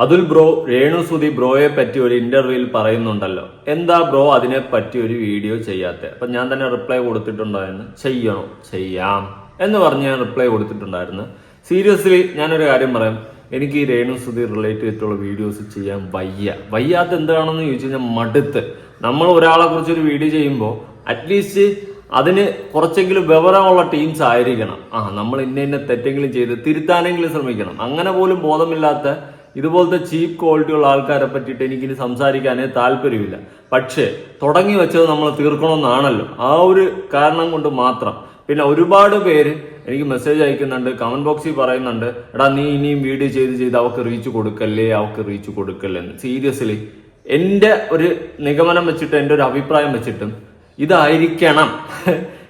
Atul bro രേണുസുതി ബ്രോയെ പറ്റി ഒരു ഇന്റർവ്യൂവിൽ പറയുന്നുണ്ടല്ലോ. എന്താ ബ്രോ അതിനെ പറ്റി ഒരു വീഡിയോ ചെയ്യാത്ത? അപ്പൊ ഞാൻ തന്നെ റിപ്ലൈ കൊടുത്തിട്ടുണ്ടായിരുന്നു. ചെയ്യണോ? ചെയ്യാം. എന്ന് പറഞ്ഞ് ഞാൻ റിപ്ലൈ കൊടുത്തിട്ടുണ്ടായിരുന്നു. സീരിയസ്ലി ഞാനൊരു കാര്യം പറയാം. എനിക്ക് ഈ രേണുസുതി റിലേറ്റ് ചെയ്തിട്ടുള്ള വീഡിയോസ് ചെയ്യാൻ വയ്യ. വയ്യാത്ത എന്താണെന്ന് ചോദിച്ചു കഴിഞ്ഞാൽ മടുത്ത്. നമ്മൾ ഒരാളെ കുറിച്ച് ഒരു വീഡിയോ ചെയ്യുമ്പോൾ അറ്റ്ലീസ്റ്റ് അതിന് കുറച്ചെങ്കിലും വിവരമുള്ള ടീംസ് ആയിരിക്കണം. ആ നമ്മൾ ഇന്ന ഇന്ന തെറ്റെങ്കിലും ചെയ്ത് തിരുത്താനെങ്കിലും ശ്രമിക്കണം. അങ്ങനെ പോലും ബോധമില്ലാത്ത ഇതുപോലത്തെ ചീപ്പ് ക്വാളിറ്റിയുള്ള ആൾക്കാരെ പറ്റിയിട്ട് എനിക്കിനി സംസാരിക്കാനേ താല്പര്യമില്ല. പക്ഷേ തുടങ്ങി വെച്ചത് നമ്മൾ തീർക്കണമെന്നാണല്ലോ. ആ ഒരു കാരണം കൊണ്ട് മാത്രം. പിന്നെ ഒരുപാട് പേര് എനിക്ക് മെസ്സേജ് അയക്കുന്നുണ്ട് കമന്റ് ബോക്സിൽ പറയുന്നുണ്ട് എടാ നീ ഇനിയും വീഡിയോ ചെയ്ത് ചെയ്ത് അവർക്ക് റീച്ച് കൊടുക്കല്ലേ അവർക്ക് റീച്ച് കൊടുക്കല്ലേ എന്ന്. സീരിയസ്ലി എന്റെ ഒരു നിഗമനം വെച്ചിട്ട് എന്റെ ഒരു അഭിപ്രായം വെച്ചിട്ടും ഇതായിരിക്കണം.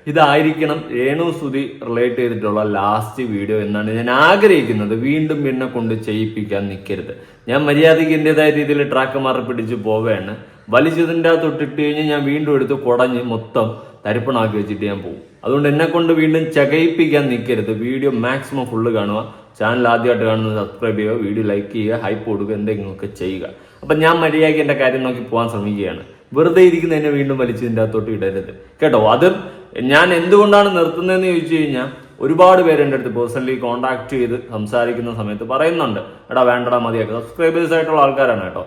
ഇതായിരിക്കണം രേണുസുതി റിലേറ്റ് ചെയ്തിട്ടുള്ള ലാസ്റ്റ് വീഡിയോ എന്നാണ് ഞാൻ ആഗ്രഹിക്കുന്നത്. വീണ്ടും പിന്നെ കൊണ്ട് ചെയ്യിപ്പിക്കാൻ നിൽക്കരുത് ഞാൻ മര്യാദയ്ക്ക് എന്റെതായ രീതിയിൽ ട്രാക്ക് മാറി പിടിച്ച് പോവുകയാണ്. വലിച്ചതിന്റെ അകത്ത് ഇട്ടിട്ട് കഴിഞ്ഞ് ഞാൻ വീണ്ടും എടുത്ത് കുടഞ്ഞ് മൊത്തം തരിപ്പണാക്കി വെച്ചിട്ട് ഞാൻ പോകും. അതുകൊണ്ട് എന്നെ കൊണ്ട് വീണ്ടും ചകയിപ്പിക്കാൻ നിൽക്കരുത് വീഡിയോ മാക്സിമം ഫുള്ള് കാണുക. ചാനൽ ആദ്യമായിട്ട് കാണുന്നത് സബ്സ്ക്രൈബ് ചെയ്യുക. വീഡിയോ ലൈക്ക് ചെയ്യുക. ഹൈപ്പ് കൊടുക്കുക. എന്തെങ്കിലുമൊക്കെ ചെയ്യുക. അപ്പം ഞാൻ മര്യാദയ്ക്ക് എന്റെ കാര്യം നോക്കി പോകാൻ ശ്രമിക്കുകയാണ്. വെറുതെ ഇരിക്കുന്നതിനെ വീണ്ടും വലിച്ചതിന്റെ അകത്തോട്ട് ഇടരുത്. കേട്ടോ? അത് ഞാൻ എന്തുകൊണ്ടാണ് നിർത്തുന്നതെന്ന് ചോദിച്ചു കഴിഞ്ഞാൽ ഒരുപാട് പേര് എന്റെ അടുത്ത് പേഴ്സണലി കോൺടാക്ട് ചെയ്ത് സംസാരിക്കുന്ന സമയത്ത് പറയുന്നുണ്ട്. എടാ വേണ്ടടാ മതിയാക്കുക സബ്സ്ക്രൈബേഴ്സ് ആയിട്ടുള്ള ആൾക്കാരാണ് കേട്ടോ.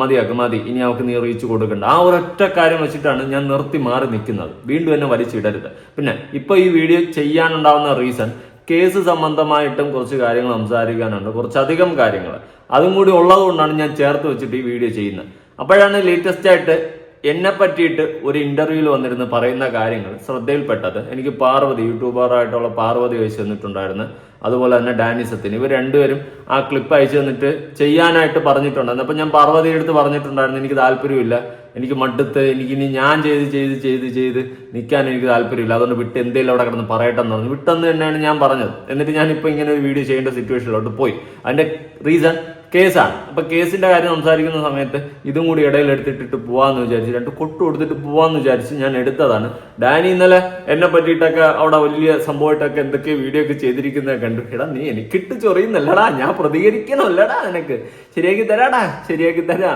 മതിയാക്കും മതി. ഇനി അവർക്ക് നീ റീച്ച് കൊടുക്കണ്ട. ആ ഒരൊറ്റ കാര്യം വെച്ചിട്ടാണ് ഞാൻ നിർത്തി മാറി നിൽക്കുന്നത്. വീണ്ടും എന്നെ വലിച്ചിടരുത്. പിന്നെ ഇപ്പൊ ഈ വീഡിയോ ചെയ്യാനുണ്ടാവുന്ന റീസൺ കേസ് സംബന്ധമായിട്ടും കുറച്ച് കാര്യങ്ങൾ സംസാരിക്കാനുണ്ട്. കുറച്ചധികം കാര്യങ്ങൾ. അതും കൂടി ഉള്ളതുകൊണ്ടാണ് ഞാൻ ചേർത്ത് വെച്ചിട്ട് ഈ വീഡിയോ ചെയ്യുന്നത്. അപ്പോഴാണ് ലേറ്റസ്റ്റ് ആയിട്ട് എന്നെ പറ്റിയിട്ട് ഒരു ഇന്റർവ്യൂവിൽ വന്നിരുന്ന് പറയുന്ന കാര്യങ്ങൾ ശ്രദ്ധയിൽപ്പെട്ടത് എനിക്ക് പാർവതി യൂട്യൂബറായിട്ടുള്ള പാർവതി അയച്ചു തന്നിട്ടുണ്ടായിരുന്നു അതുപോലെ തന്നെ ഡാനി സത്യൻ. ഇവർ രണ്ടുപേരും ആ ക്ലിപ്പ് അയച്ചു തന്നിട്ട് ചെയ്യാനായിട്ട് പറഞ്ഞിട്ടുണ്ടായിരുന്നു. അപ്പം ഞാൻ പാർവതിയുടെ അടുത്ത് പറഞ്ഞിട്ടുണ്ടായിരുന്നു എനിക്ക് താല്പര്യമില്ല. എനിക്ക് മടുത്ത്. എനിക്ക് ഇനി ഞാൻ ചെയ്ത് ചെയ്ത് ചെയ്ത് ചെയ്ത് നിൽക്കാൻ എനിക്ക് താല്പര്യമില്ല. അതുകൊണ്ട് വിട്ട് എന്തെങ്കിലും അവിടെ കിടന്ന് പറയട്ടെന്ന് പറഞ്ഞു. വിട്ടെന്ന് തന്നെയാണ് ഞാൻ പറഞ്ഞത്. എന്നിട്ട് ഞാൻ ഇപ്പോൾ ഇങ്ങനെ ഒരു വീഡിയോ ചെയ്യേണ്ട സിറ്റുവേഷനിലോട്ട് പോയി. അതിന്റെ റീസൺ കേസാണ്. അപ്പൊ കേസിന്റെ കാര്യം സംസാരിക്കുന്ന സമയത്ത് ഇതും കൂടി ഇടയിൽ എടുത്തിട്ടിട്ട് പോവാന്ന് വിചാരിച്ച് രണ്ട് കൊട്ടു കൊടുത്തിട്ട് പോവാന്ന് വിചാരിച്ച് ഞാൻ എടുത്തതാണ്. ഡാനി ഇന്നലെ എന്നെ പറ്റിയിട്ടൊക്കെ അവിടെ വലിയ സംഭവമായിട്ടൊക്കെ എന്തൊക്കെ വീഡിയോ ഒക്കെ ചെയ്തിരിക്കുന്നത് കണ്ടു. എടാ നീ എനിക്കിട്ട് ചൊറിയുന്നല്ലടാ. ഞാൻ പ്രതികരിക്കണമല്ലടാ നിനക്ക്. ശരിയാക്കി തരാടാ ശരിയാക്കി തരാ.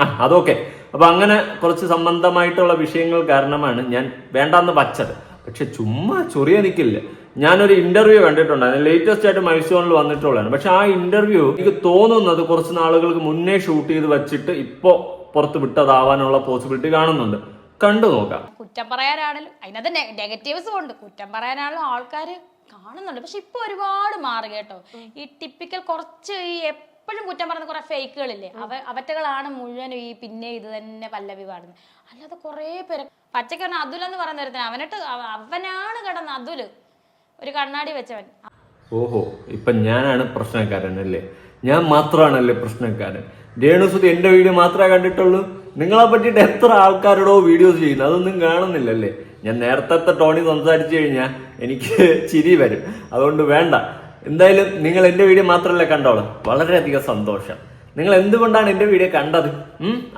ആ അതൊക്കെ. അപ്പൊ അങ്ങനെ കുറച്ച് സംബന്ധമായിട്ടുള്ള വിഷയങ്ങൾ കാരണമാണ് ഞാൻ വേണ്ടാന്ന് വച്ചത്. പക്ഷെ ചുമ്മാ ചൊറിയ നിൽക്കില്ല ഞാനൊരു ഇന്റർവ്യൂ കണ്ടിട്ടുണ്ടായിരുന്നു ലേറ്റസ്റ്റ് ആയിട്ട് മൈസൂറിൽ വന്നിട്ടുള്ളതാണ്. പക്ഷെ ആ ഇന്റർവ്യൂ എനിക്ക് തോന്നുന്നത് കുറച്ച് നാളുകൾക്ക് മുന്നേ ഷൂട്ട് ചെയ്ത് വെച്ചിട്ട് ഇപ്പോ പുറത്ത് വിട്ടതാവാനുള്ള പോസിബിലിറ്റി കാണുന്നുണ്ട്. കണ്ടു നോക്കാം. കുറ്റം പറയാനാണെങ്കിലും അതിനകത്ത് നെഗറ്റീവ്സും ഉണ്ട്. കുറ്റം പറയാനാണെങ്കിലും ആൾക്കാർ കാണുന്നുണ്ട്. പക്ഷെ ഇപ്പൊ ഒരുപാട് മാറി കേട്ടോ. ഈ ടിപ്പിക്കൽ കുറച്ച് ഈ എപ്പോഴും കുറ്റം പറയുന്ന കുറെ ഫേക്കുകളില്ലേ അവ അവറ്റകളാണ് മുഴുവനും ഈ പിന്നെ ഇത് തന്നെ പല്ലവി പാടുന്നത്. അല്ലാതെ കുറേ പേര് പച്ചക്കറിന് അതുലെന്ന് എന്ന് പറയുന്ന അവനിട്ട് അവനാണ് കിടന്ന അതുൽ ഒരു കണ്ണാടി വെച്ചവൻ. ഓഹോ ഇപ്പൊ ഞാനാണ് പ്രശ്നക്കാരൻ അല്ലേ? ഞാൻ മാത്രമാണല്ലേ പ്രശ്നക്കാരൻ. രേണുസുതി എന്റെ വീഡിയോ മാത്രമേ കണ്ടിട്ടുള്ളൂ. നിങ്ങളെ പറ്റിയിട്ട് എത്ര ആൾക്കാരോടോ വീഡിയോസ് ചെയ്യുന്നു? അതൊന്നും കാണുന്നില്ലല്ലേ? ഞാൻ നേരത്തെ ടോണി സംസാരിച്ചു കഴിഞ്ഞാൽ എനിക്ക് ചിരി വരും. അതുകൊണ്ട് വേണ്ട. എന്തായാലും നിങ്ങൾ എന്റെ വീഡിയോ മാത്രമല്ലേ കണ്ടോളൂ. വളരെയധികം സന്തോഷം. നിങ്ങൾ എന്തുകൊണ്ടാണ് എന്റെ വീഡിയോ കണ്ടത്?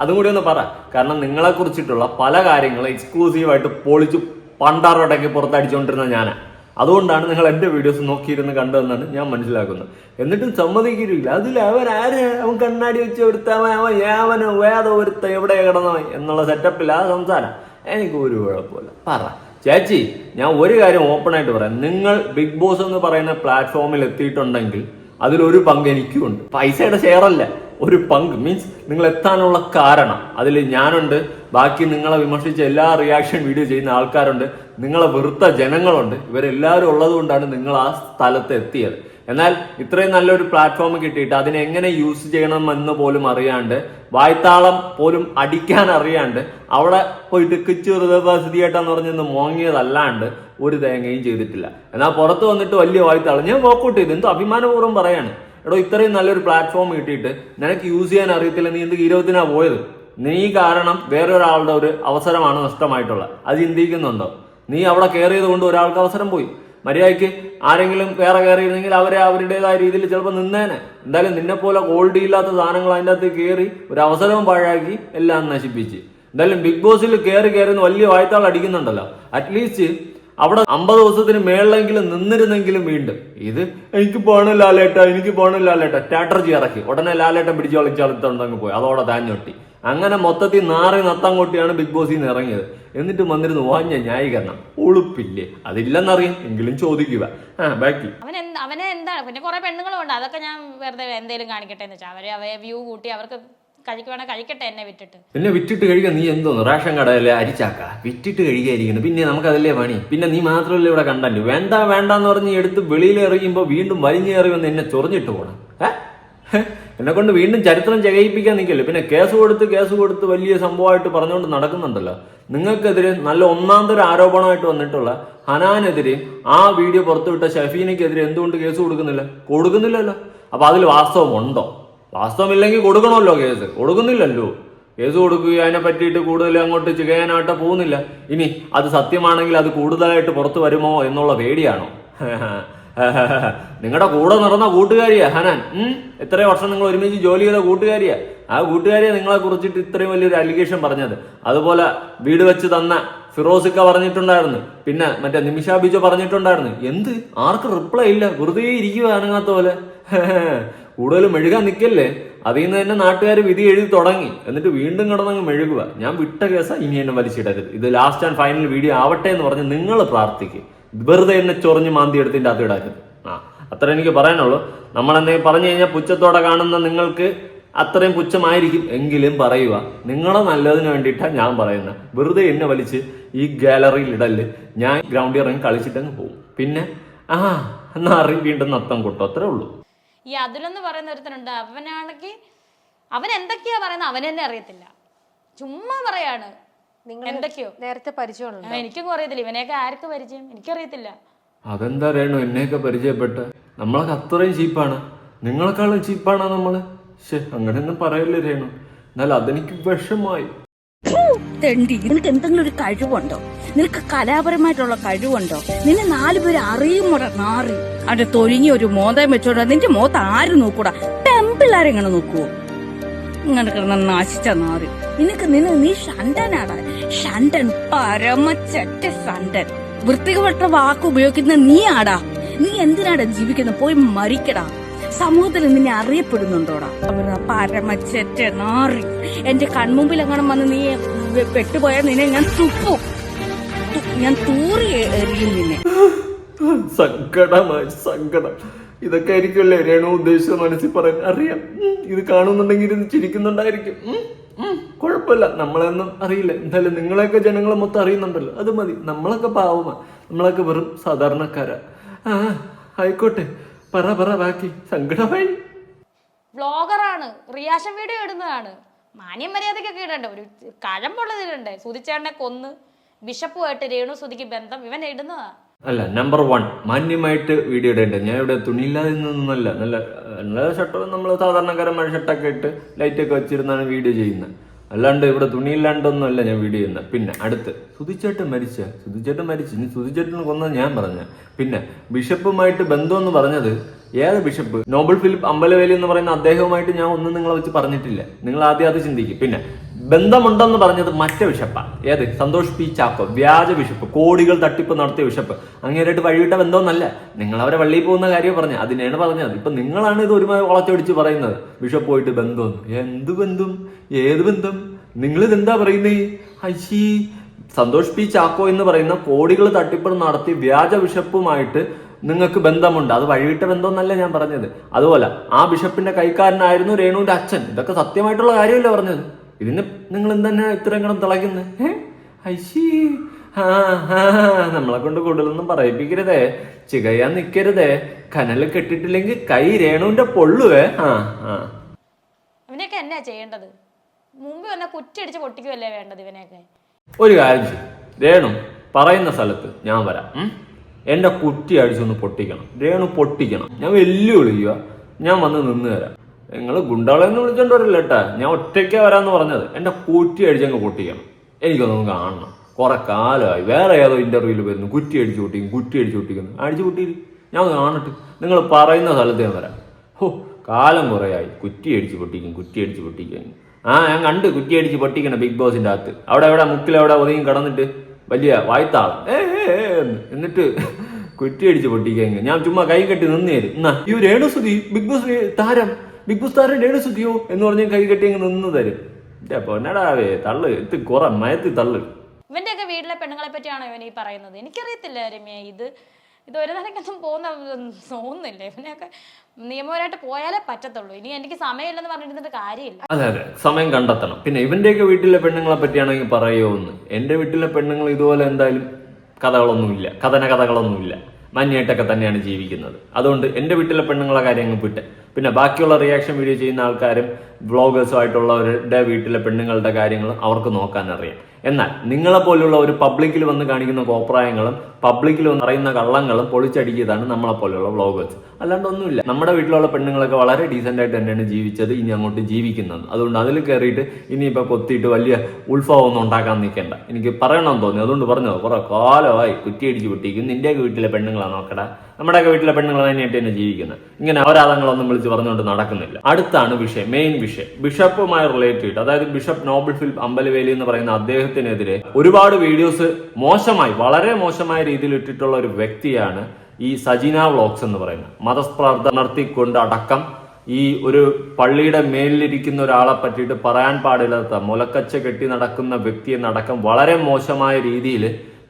അതും കൂടി ഒന്ന് പറ. കാരണം നിങ്ങളെ കുറിച്ചിട്ടുള്ള പല കാര്യങ്ങളും എക്സ്ക്ലൂസീവായിട്ട് പൊളിച്ചു പണ്ടാറോട്ടൊക്കെ പുറത്തടിച്ചുകൊണ്ടിരുന്ന ഞാനാ. അതുകൊണ്ടാണ് നിങ്ങൾ എന്റെ വീഡിയോസ് നോക്കിയിരുന്ന് കണ്ടതെന്നാണ് ഞാൻ മനസ്സിലാക്കുന്നത്. എന്നിട്ടും സമ്മതിക്കില്ല അതിൽ അവൻ ആര് അവൻ കണ്ണാടി വെച്ച് ഒരുത്തവൻ അവൻ വേദ ഒരുത്ത എവിടെ കിടന്നവൻ എന്നുള്ള സെറ്റപ്പിൽ ആ സംസാരം. എനിക്ക് ഒരു കുഴപ്പമില്ല. പറ. ചേച്ചി ഞാൻ ഒരു കാര്യം ഓപ്പൺ ആയിട്ട് പറയാം. നിങ്ങൾ ബിഗ് ബോസ് എന്ന് പറയുന്ന പ്ലാറ്റ്ഫോമിൽ എത്തിയിട്ടുണ്ടെങ്കിൽ അതിലൊരു പങ്ക് എനിക്കുണ്ട് പൈസയുടെ ഷെയർ അല്ല. ഒരു പങ്ക്. മീൻസ് നിങ്ങൾ എത്താനുള്ള കാരണം. അതിൽ ഞാനുണ്ട്. ബാക്കി നിങ്ങളെ വിമർശിച്ച എല്ലാ റിയാക്ഷൻ വീഡിയോ ചെയ്യുന്ന ആൾക്കാരുണ്ട്. നിങ്ങളെ വെറുത്ത ജനങ്ങളുണ്ട്. ഇവരെല്ലാവരും ഉള്ളത് കൊണ്ടാണ് നിങ്ങൾ ആ സ്ഥലത്ത് എത്തിയത്. എന്നാൽ ഇത്രയും നല്ലൊരു പ്ലാറ്റ്ഫോം കിട്ടിയിട്ട് അതിനെ എങ്ങനെ യൂസ് ചെയ്യണമെന്ന് പോലും അറിയാണ്ട് വായ്ത്താളം പോലും അടിക്കാൻ അറിയാണ്ട് അവിടെ പോയിട്ട് കിച്ചു ഹൃദയസ്ഥിതിയായിട്ടെന്ന് പറഞ്ഞൊന്ന് മോങ്ങിയതല്ലാണ്ട് ഒരു തേങ്ങയും ചെയ്തിട്ടില്ല. എന്നാൽ പുറത്ത് വന്നിട്ട് വലിയ വായ്ത്താളം. ഞാൻ വോക്കൗട്ട് ചെയ്തു. എന്തോ അഭിമാനപൂർവം പറയാണ്. എടോ ഇത്രയും നല്ലൊരു പ്ലാറ്റ്ഫോം കിട്ടിയിട്ട് നിനക്ക് യൂസ് ചെയ്യാൻ അറിയത്തില്ല. നീ എന്ത് ഇരുപതിനാണ് പോയത്? നീ കാരണം വേറൊരാളുടെ ഒരു അവസരമാണ് നഷ്ടമായിട്ടുള്ളത്. അത് ചിന്തിക്കുന്നുണ്ടോ? നീ അവിടെ കയറിയത് കൊണ്ട് ഒരാൾക്ക് അവസരം പോയി. മര്യാദയ്ക്ക് ആരെങ്കിലും വേറെ കയറിയിരുന്നെങ്കിൽ അവരെ അവരുടേതായ രീതിയിൽ ചിലപ്പോൾ നിന്നേനെ. എന്തായാലും നിന്നെപ്പോലെ ക്വാളിറ്റി ഇല്ലാത്ത സാധനങ്ങൾ അതിന്റെ അകത്ത് കയറി ഒരു അവസരവും പാഴാക്കി എല്ലാം നശിപ്പിച്ച്. എന്തായാലും ബിഗ് ബോസിൽ കയറി കയറി എന്ന് വലിയ വായ്ത്താൾ അടിക്കുന്നുണ്ടല്ലോ. അറ്റ്ലീസ്റ്റ് അവിടെ അമ്പത് ദിവസത്തിന് മേളിലെങ്കിലും നിന്നിരുന്നെങ്കിലും വീണ്ടും. ഇത് എനിക്ക് പോകണം ലാലേട്ട എനിക്ക് പോകണം ലാലേട്ട. സ്ട്രാറ്റജി ഇറക്കി. ഉടനെ ലാലേട്ടൻ പിടിച്ച് കളിച്ചളുത്തുണ്ടെങ്കിൽ പോയി. അതോടെ താഞ്ഞൊട്ടി അങ്ങനെ മൊത്തത്തിൽ നാറി നത്തം കൊട്ടിയാണ് ബിഗ് ബോസിൽ നിന്ന് ഇറങ്ങിയത്. എന്നിട്ട് വന്നിരുന്നു വാഞ്ഞ ന്യായീകരണം. ഉളുപ്പില്ലേ? അതില്ലെന്നറിയാം എങ്കിലും ചോദിക്കുക. ആ ബാക്കി അവൻ അവനെ എന്താണ് പിന്നെ കുറെ പെണ്ണുങ്ങളും ഉണ്ട് അതൊക്കെ ഞാൻ വെറുതെ എന്തെങ്കിലും കാണിക്കട്ടെ എന്ന് വെച്ചാൽ അവരെ അവയെ വ്യൂ കൂട്ടി അവർക്ക് കഴിക്കുവാണെ കഴിക്കട്ടെ എന്നെ വിട്ടിട്ട്. പിന്നെ വിറ്റിട്ട് കഴിക്കാൻ നീ എന്തോന്ന്? റേഷൻ കടയിലെ അരിച്ചാക്ക? വിറ്റിട്ട് കഴിക്കാതിരിക്കുന്നു. പിന്നെ നമുക്കതല്ലേ പണി? പിന്നെ നീ മാത്രമല്ലേ ഇവിടെ കണ്ടല്ലോ വേണ്ട വേണ്ടെന്ന് പറഞ്ഞ് എടുത്ത് വെളിയിൽ എറിയുമ്പോൾ വീണ്ടും വലിഞ്ഞേറി വന്ന് എന്നെ ചൊറിഞ്ഞിട്ട് പോകണം ഏ? എന്നെ കൊണ്ട് വീണ്ടും ചരിത്രം ചകയിപ്പിക്കാൻ നിൽക്കല്ലേ. പിന്നെ കേസ് കൊടുത്ത് കേസ് കൊടുത്ത് വലിയ സംഭവമായിട്ട് പറഞ്ഞുകൊണ്ട് നടക്കുന്നുണ്ടല്ലോ. നിങ്ങൾക്കെതിരെ നല്ല ഒന്നാം തരം ആരോപണമായിട്ട് വന്നിട്ടുള്ള ഹനാനെതിരെ ആ വീഡിയോ പുറത്തുവിട്ട ഷഫീനയ്ക്കെതിരെ എന്തുകൊണ്ട് കേസ് കൊടുക്കുന്നില്ല? കൊടുക്കുന്നില്ലല്ലോ. അപ്പൊ അതിൽ വാസ്തവം ഉണ്ടോ വാസ്തവമില്ലെങ്കിൽ കൊടുക്കണമല്ലോ കേസ്. കൊടുക്കുന്നില്ലല്ലോ. കേസ് കൊടുക്കുകയും അതിനെ പറ്റിയിട്ട് കൂടുതൽ അങ്ങോട്ട് ചികയാനായിട്ട് പോകുന്നില്ല. ഇനി അത് സത്യമാണെങ്കിൽ അത് കൂടുതലായിട്ട് പുറത്തു വരുമോ എന്നുള്ള പേടിയാണോ? നിങ്ങളുടെ കൂടെ നടന്ന കൂട്ടുകാരിയാ ഹനാൻ. ഉം? എത്രയോ വർഷം നിങ്ങൾ ഒരുമിച്ച് ജോലി ചെയ്ത കൂട്ടുകാരിയാ. ആ കൂട്ടുകാരിയെ നിങ്ങളെ കുറിച്ചിട്ട് ഇത്രയും വലിയൊരു അലിഗേഷൻ പറഞ്ഞത്. അതുപോലെ വീട് വെച്ച് തന്ന ഫിറോസിക്ക പറഞ്ഞിട്ടുണ്ടായിരുന്നു. പിന്നെ മറ്റേ നിമിഷാ ബിജോ പറഞ്ഞിട്ടുണ്ടായിരുന്നു. എന്ത്? ആർക്കും റിപ്ലൈ ഇല്ല. വെറുതെ ഇരിക്കുക അനങ്ങാത്ത പോലെ. കൂടുതൽ മെഴുകാൻ നിൽക്കല്ലേ അതിൽ നിന്ന് തന്നെ നാട്ടുകാർ വിധി എഴുതി തുടങ്ങി. എന്നിട്ട് വീണ്ടും കിടന്നങ്ങ് മെഴുകുക ഞാൻ വിട്ട കേസാ ഇനി എന്നെ വലിച്ചിടരുത്. ഇത് ലാസ്റ്റ് ആൻഡ് ഫൈനൽ വീഡിയോ ആവട്ടെ എന്ന് പറഞ്ഞ് നിങ്ങൾ പ്രാർത്ഥിക്കുക വെറുതെ എന്നെ ചൊറിഞ്ഞ് മാന്തി എടുത്തിന്റെ അകത്ത് ഇടരുത് ആ അത്ര എനിക്ക് പറയാനുള്ളൂ. നമ്മൾ എന്തെങ്കിലും പറഞ്ഞു കഴിഞ്ഞാൽ പുച്ഛത്തോടെ കാണുന്ന നിങ്ങൾക്ക് അത്രയും പുച്ഛമായിരിക്കും എങ്കിലും പറയുക. നിങ്ങളെ നല്ലതിന് വേണ്ടിയിട്ടാണ് ഞാൻ പറയുന്നത് വെറുതെ എന്നെ വലിച്ച് ഈ ഗാലറിയിൽ ഇടൽ. ഞാൻ ഗ്രൗണ്ടിൽ ഇറങ്ങി കളിച്ചിട്ടങ്ങ് പോകും. പിന്നെ ആ എന്നാ അറി വീണ്ടും നത്തം കൊട്ടും. അത്രേ ഉള്ളൂ. ഈ അതിലെന്ന് പറയുന്ന ഒരുത്തനുണ്ട്. അവനാണെങ്കിൽ അവൻ എന്തൊക്കെയാ പറയുന്നത് അവനെന്നെ അറിയത്തില്ല. ചുമ്മാ പറയാണ്. നിങ്ങൾ എന്തൊക്കെയോ. നേരത്തെ പരിചയമുള്ള ആ, എനിക്കൊന്നും അറിയത്തില്ല ഇവനെയൊക്കെ ആർക്ക് പരിചയം? എനിക്കറിയത്തില്ല. അതെന്താ രേണു? എന്നെയൊക്കെ പരിചയപ്പെട്ട. നമ്മളൊക്കെ അത്രയും ചീപ്പാണ്. നിങ്ങളെക്കാളും ചീപ്പാണ് നമ്മൾ? ശേ അങ്ങനെയൊന്നും പറയല്ലേ രേണു. എന്നാൽ അതെനിക്ക് വിഷമായി. തെണ്ടി. നിനക്ക് എന്തെങ്കിലും ഒരു കഴിവുണ്ടോ? നിനക്ക് കലാപരമായിട്ടുള്ള കഴിവുണ്ടോ? നിന്നെ നാലു പേര് അറിയുമോടാ നാറി അവിടെ തൊലിഞ്ഞ ഒരു മോതം വെച്ചോടാ നിന്റെ മോത്ത് ആര് നോക്കൂടാ? പെമ്പിള്ളാരെങ്ങനെ നോക്കുവോ? ഇങ്ങനെ നാശിച്ച നാറി. നിനക്ക് നിന്നെ നീ ഷണ്ടനാടാ ഷണ്ടൻ പരമച്ചറ്റ ഷണ്ടൻ വൃത്തികെട്ട വാക്ക് ഉപയോഗിക്കുന്ന നീ ആടാ നീ എന്തിനാടാ ജീവിക്കുന്നത് പോയി മരിക്കടാ. സമൂഹത്തിൽ നിന്നെ അറിയപ്പെടുന്നുണ്ടോടാ? പരമച്ചറ്റ നാറി. എന്റെ കൺമുമ്പിൽ എങ്ങനെ വന്ന് നീ പെട്ടുപോയാ നിന്നെ ഞാൻ തുപ്പും. ഞാൻ തൂറി എറിയും നിന്നെ. സങ്കടമായി സങ്കടം. ഇതൊക്കെ ആയിരിക്കുമല്ലേ? രേണു ഉദ്ദേശിച്ച മനസ്സിൽ പറയാൻ അറിയാം. ഇത് കാണുന്നുണ്ടെങ്കിൽ ഇത് ചിരിക്കുന്നുണ്ടായിരിക്കും. കുഴപ്പമില്ല. നമ്മളെന്നും അറിയില്ല. എന്തായാലും നിങ്ങളെയൊക്കെ ജനങ്ങളെ മൊത്തം അറിയുന്നുണ്ടല്ലോ. അത് മതി. നമ്മളൊക്കെ പാവമാ. നമ്മളൊക്കെ വെറും സാധാരണക്കാരാ. ആ ആയിക്കോട്ടെ. പറ പറ ബാക്കി. സങ്കടമായി. ബ്ലോഗറാണ് റിയാക്ഷൻ വീഡിയോ ഇടുന്നതാണ്. മാന്യം മര്യാദക്കൊക്കെ ഇടണ്ടേ? ഒരു കഴമ്പുള്ളത് സുതിച്ചേട്ടനെ കൊന്ന് ബിഷപ്പുമായിട്ട് രേണു സുതിക്ക് ബന്ധം. ഇവൻ ഇടുന്നതാ. അല്ല നമ്പർ വൺ മാന്യമായിട്ട് വീഡിയോ ഇടേണ്ടത് ഞാൻ ഇവിടെ തുണിയില്ലാതെ നിന്നൊന്നല്ല നല്ല നല്ല ഷർട്ട് നമ്മൾ സാധാരണക്കാരന്മാർ ഷർട്ടൊക്കെ ഇട്ട് ലൈറ്റൊക്കെ വെച്ചിരുന്നാണ് വീഡിയോ ചെയ്യുന്നത്. അല്ലാണ്ട് ഇവിടെ തുണിയില്ലാണ്ടൊന്നുമല്ല ഞാൻ വീഡിയോ ചെയ്യുന്നത്. പിന്നെ അടുത്ത് സുതിച്ചേട്ടൻ മരിച്ച സുതിച്ചേട്ടൻ മരിച്ചു. ഇനി സുതിച്ചേട്ടൻ കൊന്നത് ഞാൻ പറഞ്ഞ പിന്നെ ബിഷപ്പുമായിട്ട് ബന്ധമെന്ന് പറഞ്ഞത് ഏത് ബിഷപ്പ്? നോബൽ ഫിലിപ്പ് അമ്പലവേലി എന്ന് പറയുന്ന അദ്ദേഹവുമായിട്ട് ഞാൻ ഒന്നും നിങ്ങളെ വെച്ച് പറഞ്ഞിട്ടില്ല. നിങ്ങൾ ആദ്യം അത് ചിന്തിക്കും. പിന്നെ ബന്ധമുണ്ടെന്ന് പറഞ്ഞത് മറ്റേ വിശപ്പാണ് ഏത്? സന്തോഷ് പി ചാക്കോ. വ്യാജ വിശപ്പ്. കോടികൾ തട്ടിപ്പ് നടത്തിയ വിശപ്പ്. അങ്ങേരായിട്ട് വഴിവിട്ട ബന്ധമൊന്നല്ല. നിങ്ങൾ അവരെ വള്ളിയിൽ പോകുന്ന കാര്യം പറഞ്ഞു. അതിനെയാണ് പറഞ്ഞത്. ഇപ്പൊ നിങ്ങളാണ് ഇത് ഒരുമാതിരി വളച്ചൊടിച്ച് പറയുന്നത്. ബിഷപ്പ് പോയിട്ട് ബന്ധം. എന്ത് ബന്ധം? ഏത് ബന്ധം? നിങ്ങൾ ഇതെന്താ പറയുന്നേ? ഐശി സന്തോഷ് പി ചാക്കോ എന്ന് പറയുന്ന കോടികൾ തട്ടിപ്പ് നടത്തി വ്യാജ വിഷപ്പുമായിട്ട് നിങ്ങൾക്ക് ബന്ധമുണ്ട്. അത് വഴിവിട്ട ബന്ധമെന്നല്ല ഞാൻ പറഞ്ഞത്. അതുപോലെ ആ ബിഷപ്പിന്റെ കൈക്കാരനായിരുന്നു രേണുവിന്റെ അച്ഛൻ. ഇതൊക്കെ സത്യമായിട്ടുള്ള കാര്യമല്ല പറഞ്ഞത്? ഇതിന് നിങ്ങൾ എന്തെന്നെ ഇത്രയും കിടന്ന് തിളയ്ക്കുന്നത് ഐശീ ആ ആ, നമ്മളെ കൊണ്ട് കൂടുതലൊന്നും പറയിപ്പിക്കരുതേ. ചികയാൻ നിൽക്കരുതേ കനൽ കെട്ടിട്ടില്ലെങ്കിൽ കൈ രേണുവിന്റെ പൊള്ളുവേ. ആ ആ. ഇവനെയൊക്കെ എന്നാ ചെയ്യേണ്ടത്? മുമ്പ് വന്ന കുറ്റിയടിച്ച് പൊട്ടിക്കുവല്ലേ വേണ്ടത് ഇവനെയൊക്കെ? ഒരു കാര്യം ചെയ്യും. രേണു പറയുന്ന സ്ഥലത്ത് ഞാൻ വരാം. ഉം? എന്റെ കുറ്റി അടിച്ചൊന്ന് പൊട്ടിക്കണം. രേണു പൊട്ടിക്കണം. ഞാൻ വെല്ലുവിളിക്കുക ഞാൻ വന്ന് നിന്ന് തരാം. നിങ്ങൾ ഗുണ്ടകളെന്ന് വിളിച്ചോണ്ട് വരില്ല കേട്ടാ. ഞാൻ ഒറ്റയ്ക്കാ വരാന്ന് പറഞ്ഞത്. എന്റെ കുറ്റി അടിച്ചങ്ങ് പൊട്ടിക്കണം. എനിക്കൊന്നും കാണണം. കുറെ കാലമായി വേറെ ഏതോ ഇന്റർവ്യൂവിൽ വരുന്നു. കുറ്റി അടിച്ചു പൊട്ടിക്കും കുറ്റി അടിച്ചു പൊട്ടിക്കുന്നു. അടിച്ചു പൊട്ടിയില്ല. ഞാൻ കാണട്ടെ. നിങ്ങൾ പറയുന്ന സ്ഥലത്ത് ഞാൻ വരാം. ഹോ കാലം കുറയായി. കുറ്റി അടിച്ച് പൊട്ടിക്കും കുറ്റി അടിച്ച് പൊട്ടിക്കും. ആ ഞാൻ കണ്ട് കുറ്റി അടിച്ച് പൊട്ടിക്കണം ബിഗ് ബോസിന്റെ അകത്ത്. അവിടെ എവിടെ? മുക്കിലെവിടെ ഒതുങ്ങി കിടന്നിട്ട്. വലിയ വായ്ത്താളം ഏ കുറ്റി അടിച്ച്. എന്നിട്ട് ഞാൻ ചുമ്മാ കൈ കെട്ടി നിന്നേരും. എന്നാ ഈ രേണുസുതി ബിഗ് ബോസ് താരം. ബിഗ് ബോസ് താരം സുധിയോ എന്ന് പറഞ്ഞ് കൈ കെട്ടി അങ്ങ് നിന്ന് തരും. പൊന്നടാവേ തള്ളു എത്തി കുറെ മയത്തി തള്ളു. ഇവന്റെയൊക്കെ വീട്ടിലെ പെണ്ണുങ്ങളെ പറ്റിയാണോ ഇവൻ ഈ പറയുന്നത്? എനിക്കറിയത്തില്ല രമ്യ ഇത് ഇത് ഒരു നിലയ്ക്കൊന്നും പോകുന്ന തോന്നുന്നില്ല. ഇവനെയൊക്കെ നിയമപരമായിട്ട് പോയാലേ പറ്റത്തുള്ളൂ. ഇനി എനിക്ക് സമയമില്ലെന്ന് പറഞ്ഞിരുന്നിട്ട് കാര്യമില്ല. അതെ അതെ സമയം കണ്ടെത്തണം. പിന്നെ ഇവന്റെയൊക്കെ വീട്ടിലെ പെണ്ണുങ്ങളെ പറ്റിയാണെങ്കിൽ പറയോ എന്ന് എന്റെ വീട്ടിലെ പെണ്ണുങ്ങൾ ഇതുപോലെ എന്തായാലും കഥകളൊന്നുമില്ല. കഥന കഥകളൊന്നുമില്ല. മഞ്ഞയായിട്ടൊക്കെ തന്നെയാണ് ജീവിക്കുന്നത്. അതുകൊണ്ട് എന്റെ വീട്ടിലെ പെണ്ണുങ്ങളെ കാര്യങ്ങൾ വിട്ട് പിന്നെ ബാക്കിയുള്ള റിയാക്ഷൻ വീഡിയോ ചെയ്യുന്ന ആൾക്കാരും ബ്ലോഗേഴ്സുമായിട്ടുള്ളവരുടെ വീട്ടിലെ പെണ്ണുങ്ങളുടെ കാര്യങ്ങൾ അവർക്ക് നോക്കാൻ അറിയാം എന്നാൽ നിങ്ങളെ പോലുള്ള ഒരു പബ്ലിക്കിൽ വന്ന് കാണിക്കുന്ന കോപ്രായങ്ങളും പബ്ലിക്കിൽ പറയുന്ന കള്ളങ്ങളും പൊളിച്ചടിക്കിയതാണ് നമ്മളെ പോലെയുള്ള വ്ളോഗേഴ്സ് അല്ലാണ്ട് ഒന്നുമില്ല. നമ്മുടെ വീട്ടിലുള്ള പെണ്ണുങ്ങളൊക്കെ വളരെ ഡീസെന്റ് ആയിട്ട് തന്നെയാണ് ജീവിച്ചത് ഇനി അങ്ങോട്ട് ജീവിക്കുന്നത്. അതുകൊണ്ട് അതിൽ കയറിയിട്ട് ഇനിയിപ്പോൾ കൊത്തിയിട്ട് വലിയ ഉത്സവമൊന്നും ഉണ്ടാക്കാൻ നിൽക്കേണ്ട. എനിക്ക് പറയണമെന്ന് തോന്നി. അതുകൊണ്ട് പറഞ്ഞത് കുറേ കാലമായി കുറ്റിയടിച്ച് പൊട്ടിക്കും നിന്റെയൊക്കെ വീട്ടിലെ പെണ്ണുങ്ങളാ നോക്കടാ. നമ്മുടെയൊക്കെ വീട്ടിലെ പെണ്ണുങ്ങൾ തന്നെയായിട്ട് തന്നെ ജീവിക്കുന്നത്. ഇങ്ങനെ അവരാധങ്ങളൊന്നും വിളിച്ച് പറഞ്ഞുകൊണ്ട് നടക്കുന്നില്ല. അടുത്താണ് വിഷയം മെയിൻ വിഷയം. ബിഷപ്പുമായി റിലേറ്റഡ് അതായത് ബിഷപ്പ് നോബിൾ ഫിലിപ്പ് അമ്പലവേലി എന്ന് പറയുന്ന അദ്ദേഹത്തിനെതിരെ ഒരുപാട് വീഡിയോസ് മോശമായി വളരെ മോശമായ രീതിയിൽ ഇട്ടിട്ടുള്ള ഒരു വ്യക്തിയാണ് ഈ സജീന വ്ളോഗ്സ് എന്ന് പറയുന്നത്. മതസ്പ്രാർത്ഥ നടത്തിക്കൊണ്ട് അടക്കം ഈ ഒരു പള്ളിയുടെ മേലിലിരിക്കുന്ന ഒരാളെ പറ്റിയിട്ട് പറയാൻ പാടില്ലാത്ത മുലക്കച്ച കെട്ടി നടക്കുന്ന വ്യക്തി നടക്കം വളരെ മോശമായ രീതിയിൽ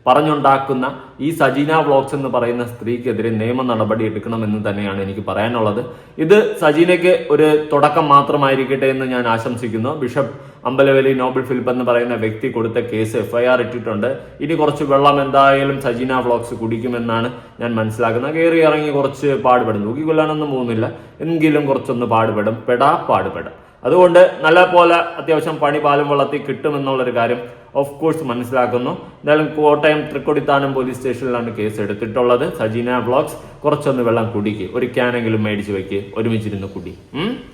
പറഞ്ഞുണ്ടാക്കുന്ന ഈ സജീന വ്ളോഗ്സ് എന്ന് പറയുന്ന സ്ത്രീക്കെതിരെ നിയമ നടപടി എടുക്കണമെന്ന് തന്നെയാണ് എനിക്ക് പറയാനുള്ളത്. ഇത് സജീനയ്ക്ക് ഒരു തുടക്കം മാത്രമായിരിക്കട്ടെ എന്ന് ഞാൻ ആശംസിക്കുന്നു. ബിഷപ്പ് അമ്പലവേലി നോബിൾ ഫിലിപ്പ് എന്ന് പറയുന്ന വ്യക്തി കൊടുത്ത കേസ് എഫ്ഐആർ ഇട്ടിട്ടുണ്ട്. ഇനി കുറച്ച് വെള്ളം എന്തായാലും സജീന വ്ളോഗ്സ് കുടിക്കുമെന്നാണ് ഞാൻ മനസ്സിലാക്കുന്നത്. കയറി ഇറങ്ങി കുറച്ച് പാടുപെടും. തൂക്കി കൊല്ലാനൊന്നും പോകുന്നില്ല. എങ്കിലും കുറച്ചൊന്ന് പാടുപെടും. പെടാ പാടുപെടും. അതുകൊണ്ട് നല്ല പോലെ അത്യാവശ്യം പണി പാലും വളർത്തി കിട്ടുമെന്നുള്ളൊരു കാര്യം ഓഫ് കോഴ്സ് മനസ്സിലാക്കുന്നു. എന്തായാലും കോട്ടയം തൃക്കൊടിത്താനം പോലീസ് സ്റ്റേഷനിലാണ് കേസ് എടുത്തിട്ടുള്ളത്. സജീന വ്ളോഗ്സ് കുറച്ചൊന്ന് വെള്ളം കുടിക്ക്. ഒരു ക്യാനെങ്കിലും മേടിച്ച് വെക്ക്. ഒരുമിച്ചിരുന്ന് കുടി.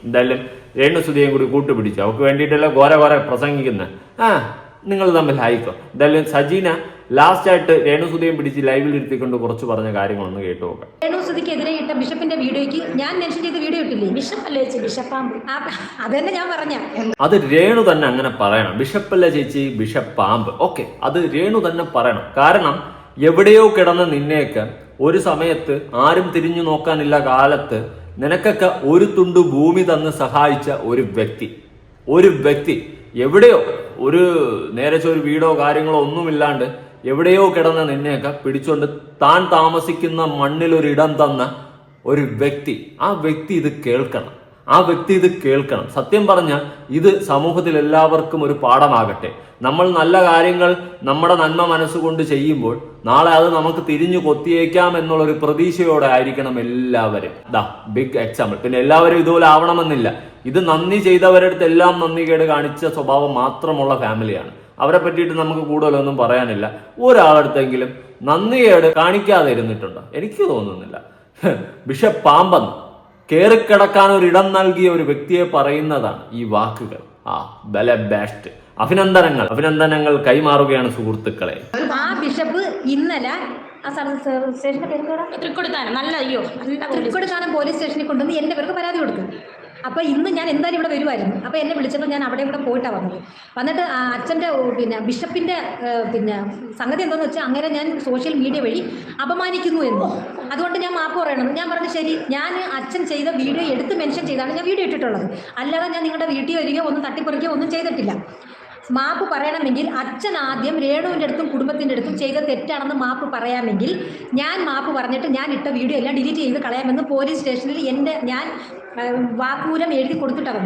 എന്തായാലും രണ്ടു രേണുസുതിയും കൂടി കൂട്ടുപിടിച്ചു. അവർക്ക് വേണ്ടിയിട്ടല്ല ഘോര ഘോര പ്രസംഗിക്കുന്നത് ആ നിങ്ങൾ തമ്മിൽ ആയിക്കോ. എന്തായാലും സജീന ലാസ്റ്റ് ആയിട്ട് രേണുസുതിയും പിടിച്ച് ലൈവിൽ ഇരുത്തിക്കൊണ്ട് കുറച്ച് പറഞ്ഞ കാര്യങ്ങളൊന്ന് കേട്ടു നോക്കാം രേണുസുതിക്കെതിരെ ഇട്ട ബിഷപ്പിന്റെ വീഡിയോയ്ക്ക് ഞാൻ മെൻഷൻ ചെയ്ത വീഡിയോ ഇട്ടില്ലേ? ബിഷപ്പ് അല്ലേ ചേച്ചി? ബിഷപ്പാമ്പ് ആ, അതന്നെ ഞാൻ പറഞ്ഞ. അത് രേണു തന്നെ അങ്ങനെ പറയണം. ബിഷപ്പല്ല ചേച്ചി? ബിഷപ്പ് പാമ്പ് ഓക്കെ അത് രേണു തന്നെ പറയണം. കാരണം എവിടെയോ കിടന്ന് നിന്നെയൊക്കെ ഒരു സമയത്ത് ആരും തിരിഞ്ഞു നോക്കാനില്ല കാലത്ത് നിനക്കൊക്കെ ഒരു തുണ്ട് ഭൂമി തന്ന് സഹായിച്ച ഒരു വ്യക്തി. ഒരു വ്യക്തി. എവിടെയോ ഒരു നേരെ ഒരു വീടോ കാര്യങ്ങളോ ഒന്നുമില്ലാണ്ട് എവിടെയോ കിടന്ന നിന്നെയൊക്കെ പിടിച്ചുകൊണ്ട് താൻ താമസിക്കുന്ന മണ്ണിൽ ഒരു ഇടം തന്ന ഒരു വ്യക്തി. ആ വ്യക്തി ഇത് കേൾക്കണം. ആ വ്യക്തി ഇത് കേൾക്കണം. സത്യം പറഞ്ഞാൽ ഇത് സമൂഹത്തിൽ എല്ലാവർക്കും ഒരു പാഠമാകട്ടെ. നമ്മൾ നല്ല കാര്യങ്ങൾ നമ്മുടെ നന്മ മനസ്സുകൊണ്ട് ചെയ്യുമ്പോൾ നാളെ അത് നമുക്ക് തിരിഞ്ഞു കൊത്തിയേക്കാം എന്നുള്ള ഒരു പ്രതീക്ഷയോടെ ആയിരിക്കണം എല്ലാവരും. ദാ ബിഗ് എക്സാമ്പിൾ പിന്നെ എല്ലാവരും ഇതുപോലെ ആവണമെന്നില്ല. ഇത് നന്ദി ചെയ്തവരുടെ അടുത്ത് എല്ലാം നന്ദി കേട് കാണിച്ച സ്വഭാവം മാത്രമുള്ള ഫാമിലിയാണ് അവരെ പറ്റിയിട്ട് നമുക്ക് കൂടുതലൊന്നും പറയാനില്ല. ഒരാളടുത്തെങ്കിലും നന്ദിയോട് കാണിക്കാതെ ഇരുന്നിട്ടുണ്ട്. എനിക്ക് തോന്നുന്നില്ല. ബിഷപ്പ് പാമ്പെന്ന് കേറിക്കിടക്കാൻ ഒരു ഇടം നൽകിയ ഒരു വ്യക്തിയെ പറയുന്നതാണ് ഈ വാക്കുകൾ. ആ ബല ബാസ്റ്റ്. അഭിനന്ദനങ്ങൾ. അഭിനന്ദനങ്ങൾ കൈമാറുകയാണ് സുഹൃത്തുക്കളെ. ആ ബിഷപ്പ് ഇന്നലെ ആ സ്റ്റേഷന്റെ പേര് കൂടെ തൃക്കൊടുത്താനം. നല്ല അയ്യോ തൃക്കൊടുത്താനം പോലീസ് സ്റ്റേഷനിൽ കൊണ്ടുവന്ന് എന്റെ പേർക്ക് പരാതി കൊടുക്കും. അപ്പോൾ ഇന്ന് ഞാൻ എന്തായാലും ഇവിടെ വരുമായിരുന്നു അപ്പോൾ എന്നെ വിളിച്ചപ്പോൾ ഞാൻ അവിടെ ഇവിടെ പോയിട്ടാണ് വന്നത്. വന്നിട്ട് അച്ഛന്റെ പിന്നെ ബിഷപ്പിന്റെ പിന്നെ സംഗതി എന്താണെന്ന് വെച്ചാൽ അങ്ങനെ ഞാൻ സോഷ്യൽ മീഡിയ വഴി അപമാനിക്കുന്നു എന്ന്. അതുകൊണ്ട് ഞാൻ മാപ്പ് പറയണം. ഞാൻ പറഞ്ഞു ശരി ഞാൻ അച്ഛൻ ചെയ്ത വീഡിയോ എടുത്ത് മെൻഷൻ ചെയ്താണ് ഞാൻ വീഡിയോ ഇട്ടിട്ടുള്ളത്. അല്ലാതെ ഞാൻ നിങ്ങളുടെ വീട്ടിൽ വരികയോ ഒന്നും തട്ടിപ്പറിക്കുകയോ ഒന്നും ചെയ്തിട്ടില്ല. മാപ്പ് പറയണമെങ്കിൽ അച്ഛൻ ആദ്യം രേണുവിന്റെ അടുത്തും കുടുംബത്തിന്റെ അടുത്തും ചെയ്ത തെറ്റാണെന്ന് മാപ്പ് പറയാമെങ്കിൽ ഞാൻ മാപ്പ് പറഞ്ഞിട്ട് ഞാൻ ഇട്ട വീഡിയോ എല്ലാം ഡിലീറ്റ് ചെയ്ത് കളയാമെന്ന് പോലീസ് സ്റ്റേഷനിൽ എന്റെ ഞാൻ വാക്മൂലം എഴുതി കൊടുത്തിട്ടാണ്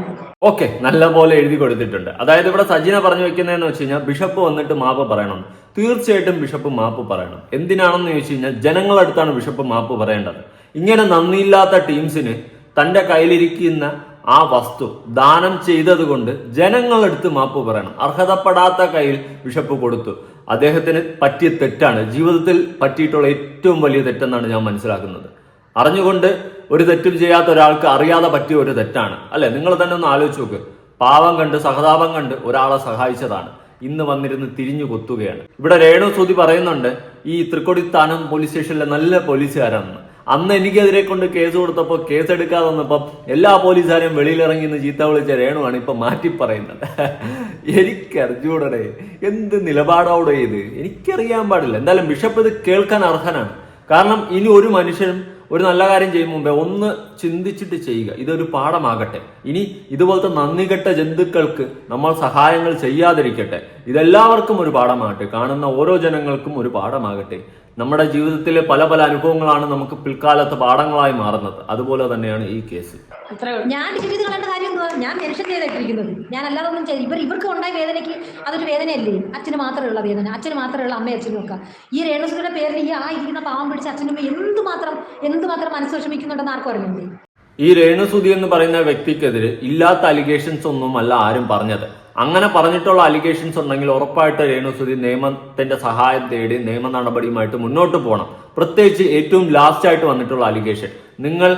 ഓക്കെ നല്ല നല്ലപോലെ എഴുതി കൊടുത്തിട്ടുണ്ട്. അതായത് ഇവിടെ സജിന പറഞ്ഞു വെക്കുന്നതെന്ന് വെച്ച് കഴിഞ്ഞാൽ ബിഷപ്പ് വന്നിട്ട് മാപ്പ് പറയണം. തീർച്ചയായിട്ടും ബിഷപ്പ് മാപ്പ് പറയണം. എന്തിനാണെന്ന് ചോദിച്ചു കഴിഞ്ഞാൽ ജനങ്ങളടുത്താണ് ബിഷപ്പ് മാപ്പ് പറയേണ്ടത്. ഇങ്ങനെ നന്ദിയില്ലാത്ത ടീംസിന് തന്റെ കയ്യിലിരിക്കുന്ന ആ വസ്തു ദാനം ചെയ്തതുകൊണ്ട് ജനങ്ങളെടുത്ത് മാപ്പ് പറയണം. അർഹതപ്പെടാത്ത കയ്യിൽ വിഷപ്പ് കൊടുത്തു. അദ്ദേഹത്തിന് പറ്റിയ തെറ്റാണ്. ജീവിതത്തിൽ പറ്റിയിട്ടുള്ള ഏറ്റവും വലിയ തെറ്റെന്നാണ് ഞാൻ മനസ്സിലാക്കുന്നത്. അറിഞ്ഞുകൊണ്ട് ഒരു തെറ്റും ചെയ്യാത്ത ഒരാൾക്ക് അറിയാതെ പറ്റിയ ഒരു തെറ്റാണ്. അല്ലെ? നിങ്ങൾ തന്നെ ഒന്ന് ആലോചിച്ച് നോക്ക്. പാവം കണ്ട് സഹതാപം കണ്ട് ഒരാളെ സഹായിച്ചതാണ്. ഇന്ന് വന്നിരുന്ന് തിരിഞ്ഞു കൊത്തുകയാണ്. ഇവിടെ രേണു സുതി പറയുന്നുണ്ട് ഈ തൃക്കൊടിത്താനം പോലീസ് സ്റ്റേഷനിലെ നല്ല പോലീസുകാരാണെന്ന്. അന്ന് എനിക്കെതിരെ കൊണ്ട് കേസ് കൊടുത്തപ്പോൾ കേസ് എടുക്കാതെ വന്നപ്പം എല്ലാ പോലീസുകാരെയും വെളിയിലിറങ്ങി നിന്ന് ചീത്ത വിളിച്ച രേണുവാണ് ഇപ്പൊ മാറ്റി പറയുന്നത്. എനിക്കറിഞ്ഞൂടടെ എന്ത് നിലപാടോടെ ഇത്? എനിക്കറിയാൻ പാടില്ല. എന്തായാലും ബിഷപ്പ് ഇത് കേൾക്കാൻ അർഹനാണ്. കാരണം ഇനി ഒരു മനുഷ്യനും ഒരു നല്ല കാര്യം ചെയ്യും മുമ്പേ ഒന്ന് ചിന്തിച്ചിട്ട് ചെയ്യുക. ഇതൊരു പാഠമാകട്ടെ. ഇനി ഇതുപോലത്തെ നന്ദികെട്ട ജന്തുക്കൾക്ക് നമ്മൾ സഹായങ്ങൾ ചെയ്യാതിരിക്കട്ടെ. ഇതെല്ലാവർക്കും ഒരു പാഠമാകട്ടെ. കാണുന്ന ഓരോ ജനങ്ങൾക്കും ഒരു പാഠമാകട്ടെ. നമ്മുടെ ജീവിതത്തിലെ പല പല അനുഭവങ്ങളാണ് നമുക്ക് പിൽക്കാലത്ത് പാഠങ്ങളായി മാറുന്നത്. അതുപോലെ തന്നെയാണ് ഈ കേസ് ഞാൻ ചെയ്ത് കളയേണ്ട കാര്യം എന്തുവാ? ഞാൻ മെൻഷൻ ചെയ്തിട്ടിരിക്കുന്നത് ഞാൻ അല്ലാതെ ഒന്നും ചെയ്ത് ഇവർ ഇവർക്ക് ഉണ്ടായ വേദനയ്ക്ക് അതൊരു വേദനയല്ലേ? അച്ഛന് മാത്രമേ വേദന. അച്ഛന് മാത്രമേ ഉള്ള അമ്മയും അച്ഛനും ഒക്കെ. ഈ രേണുസുയുടെ പേരിൽ ഈ ആ ഇരിക്കുന്ന പാവം പിടിച്ച അച്ഛനും എന്തുമാത്രം എന്തുമാത്രം മനസ്സ് വിഷമിക്കുന്നുണ്ടെന്ന് ആർക്കും അറിയില്ലേ ഈ രേണുസുതി എന്ന് പറയുന്ന വ്യക്തിക്കെതിരെ ഇല്ലാത്ത അലിഗേഷൻസ് ഒന്നും അല്ല ആരും പറഞ്ഞത്. അങ്ങനെ പറഞ്ഞിട്ടുള്ള അലിഗേഷൻസ് ഉണ്ടെങ്കിൽ ഉറപ്പായിട്ട് രേണുസുതി നിയമത്തിന്റെ സഹായം തേടി നിയമ നടപടിയുമായിട്ട് മുന്നോട്ട് പോകണം പ്രത്യേകിച്ച് ഏറ്റവും ലാസ്റ്റ് ആയിട്ട് വന്നിട്ടുള്ള അലിഗേഷൻ നിങ്ങൾ